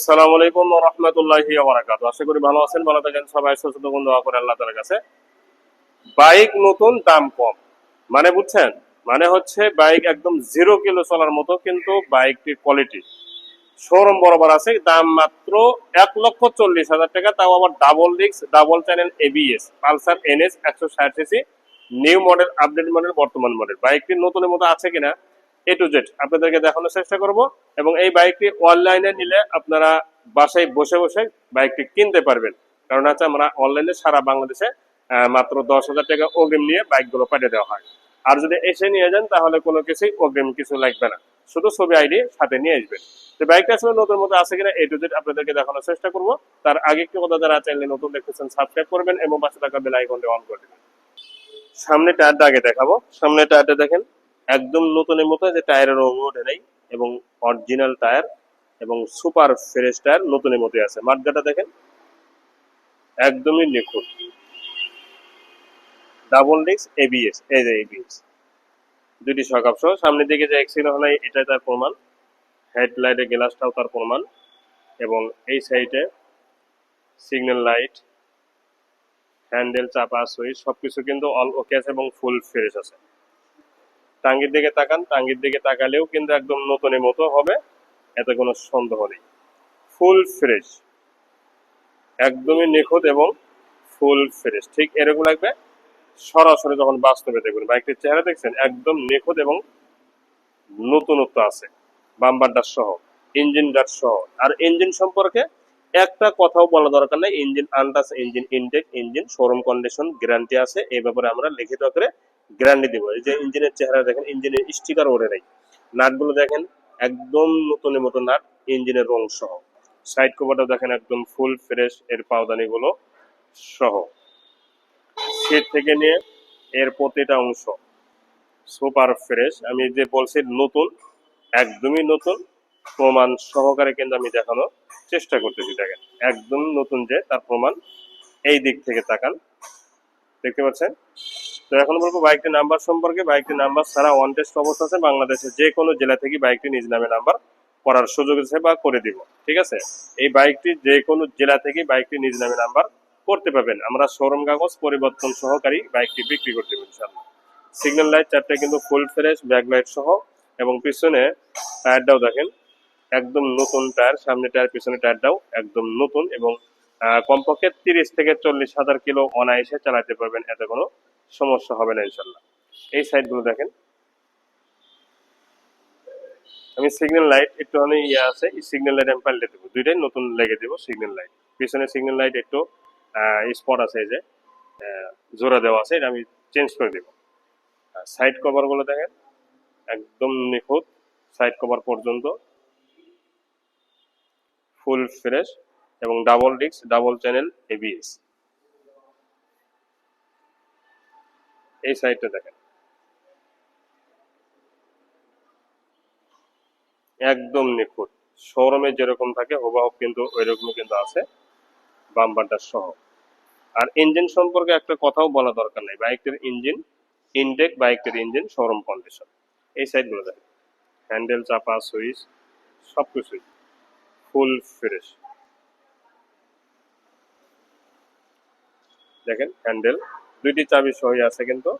আসসালামু আলাইকুম রাহমাতুল্লাহি ওয়া বারাকাতুহু। আশা করি ভালো আছেন, ভালো থাকেন, সবাই সুস্থ আল্লাহ তাআলার কাছে। বাইক নতুন, দাম কম। মানে বুঝছেন? মানে হচ্ছে বাইক একদম জিরো কিলো চলার মতো, কিন্তু বাইকটির কোয়ালিটি শোরুম বরাবর আছে, দাম মাত্র এক লক্ষ চল্লিশ হাজার টাকা, তাও আবার ডাবল ডিক্স double channel ABS Pulsar NS একশো ষাট CC new model update model বর্তমান মডেল বাইকটি নতুনের মতো আছে কিনা? এ টু জেড আপনাদেরকে দেখানোর চেষ্টা করব এবং এই বাইকটি অনলাইনে নিলে আপনারা বাসায় বসে বসে বাইকটি কিনতে পারবেন। কারণ হচ্ছে আমরা অনলাইনে সারা বাংলাদেশে মাত্র দশ হাজার টাকা অগ্রিম নিয়ে বাইকগুলো পাঠিয়ে দেওয়া হয়। আর যদি এসে নিয়ে যান, তাহলে কোনো কিছুই অগ্রিম কিছু লাগবে না। শুধু ছবি আইডি সাথে নিয়ে আসবেন। তো বাইকটা আসলে নতুন মতো আছে কিনা এ টু জেড আপনাদেরকে দেখানোর চেষ্টা করব। তার আগে একটু কথা যারা চ্যানেলে নতুন দেখতেছেন সাবস্ক্রাইব করবেন এবং পাশে থাকা বেল আইকনটি অন করে দেবেন। সামনে টায়ারটা আগে দেখাবো। সামনে টায়ারটা দেখেন। একদম নতুনের মতো যে টায়ারের রঙও ওঠে নাই এবং অরিজিনাল টায়ার এবং সুপার ফ্রেশ টায়ার নতুনের মতোই আছে। মাঠগাটা দেখেন। একদমই নিখুঁত। ডাবল ডিস্ক এবিএস এই যে এবিএস দুটি সকাপ সহ। সামনের দিকে যে অ্যাক্সিডেন্ট হয় এটাই তার প্রমাণ। হেডলাইটের গ্লাসটাও তার প্রমাণ। এবং এই সাইডে সিগন্যাল লাইট হ্যান্ডেল চাপা সুইচ সবকিছু কিন্তু অল ওকে আছে এবং ফুল ফ্রেশ আছে। টাঙ্গির দিকে তাকান, টাঙ্গির দিকে তাকালেও কিন্তু একদম নতুনের মতো হবে, এতে কোনো সন্দেহ নেই। ফুল ফ্রেশ, একদমই নিখুঁত এবং ফুল ফ্রেশ। ঠিক এরকম লাগবে, সরাসরি যখন বাস্তবে দেখবেন বাইকটির চেহারা দেখছেন, একদম নিখুঁত এবং নতুনত্ব আছে বাম্বারটার সহ ইঞ্জিনটার সহ। আর ইঞ্জিন সম্পর্কে একটা কথাও বলা দরকার নেই, ইঞ্জিন আন্দাজ, engine intake, engine showroom condition guarantee আছে, এই ব্যাপারে আমরা লিখিত করে গ্যারান্টি দিব। এই যে ইঞ্জিনের চেহারা দেখেন, ইঞ্জিনের স্টিকার ওরে নেই। নাটগুলো দেখেন, একদম নতুনের মতো নাট, ইঞ্জিনের রং সহ। সাইড কভারটা দেখেন, একদম ফুল ফ্রেশ এর পাওদানি গুলো সহ। সিট থেকে নিয়ে এর প্রতিটা অংশ সুপার ফ্রেশ আমি যে বলছি নতুন, একদমই নতুন, প্রমাণ সহকারে কিন্তু আমি দেখানোর চেষ্টা করতেছি, দেখেন। একদম নতুন যে, তার প্রমাণ এই দিক থেকে তাকান। দেখতে পাচ্ছেন? তো এখন বলব বাইকটির নাম্বার সম্পর্কে, বাইকটির নাম্বার ছাড়া ওয়ান টেস্ট অবস্থা আছে বাংলাদেশের যে কোনো জেলা থেকে বাইকটি নিজ নামে নাম্বার করার সুযোগ আছে বা করে দিব, ঠিক আছে? এই বাইকটি যে কোনো জেলা থেকে বাইকটি নিজ নামে নাম্বার করতে পারবেন। আমরা শোরুম কাগজ পরিবর্তন সহকারী বাইকটি বিক্রি করতে দেবো ইনশাল্লাহ সিগন্যাল লাইট চারটে কিন্তু ফুল ফ্রেশ, ব্যাক লাইট সহ এবং পিছনে টায়ারটাও দেখেন, একদম নতুন টায়ার সামনে টায়ার পিছনে টায়ারটাও একদম নতুন এবং কমপক্ষে তিরিশ থেকে চল্লিশ হাজার কিলো অনায়াসে চালাতে পারবেন, এতে কোনো সমস্যা হবে না ইনশাল্লাহ এই সাইডগুলো দেখেন। আমি সিগন্যাল লাইট একটুখানি ইয়ে আছে সিগন্যাল লাইট আমি পাল্টে দেবো। দুইটাই নতুন লেগে দেবো সিগন্যাল লাইট পিছনে সিগন্যাল লাইট একটু স্পট আছে যে জোড়া দেওয়া আছে, এটা আমি চেঞ্জ করে দেবো। সাইড কভারগুলো দেখেন, একদম নিখুঁত সাইড কভার পর্যন্ত। ফুল ফ্রেশ এবং double disc double channel ABS এই সাইডটা দেখেন। একদম নিখুঁত। শোরুমে যেরকম থাকে হুবাহুব কিন্তু ওই রকমই কিন্তু আছে, বাম্পারটা সহ। আর ইঞ্জিন সম্পর্কে একটা কথাও বলা দরকার নেই। বাইকটির ইঞ্জিন, ইনটেক বাইকটির ইঞ্জিন, শোরুম কন্ডিশন। এই সাইডগুলো দেখেন। হ্যান্ডেল চাপা, সুইচ সব কিছুই ফুল ফ্রেশ। দেখেন, হ্যান্ডেল। দুইটি চাবি সহই আছে কিন্তু।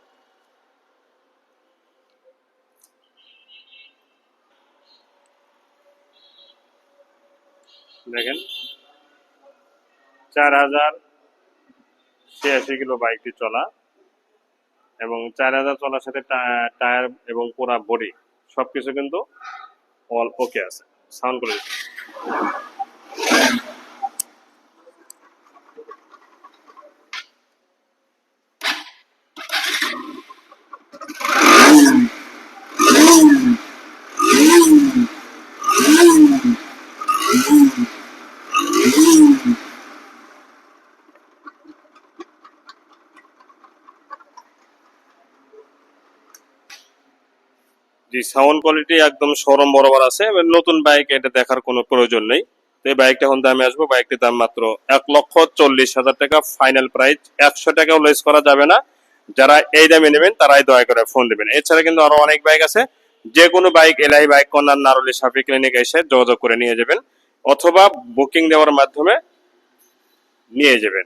দেখেন, চার হাজার ছিয়াশি কিলো বাইকটি চলা এবং চার হাজার চলার সাথে টায়ার এবং পুরা বডি সবকিছু কিন্তু অল ওকে আছে। সাউন্ড করে জি সাউন্ড কোয়ালিটি একদম শোরুম বরাবর আছে। নতুন বাইক এটা দেখার কোনো প্রয়োজন নেই। তো এই বাইকটা এখন দামে আসব বাইকটির দাম মাত্র এক লক্ষ চল্লিশ হাজার টাকা। ফাইনাল প্রাইস একশো টাকাও লেস করা যাবে না। যারা এই দামে নেবেন, তারাই দয়া করে ফোন দেবেন। এছাড়া কিন্তু আরও অনেক বাইক আছে। যে কোনো বাইক এলআই বাইক কর্নার নারলি সাফি ক্লিনিক এসে যোগাযোগ করে নিয়ে যাবেন। অথবা বুকিং দেওয়ার মাধ্যমে নিয়ে যাবেন।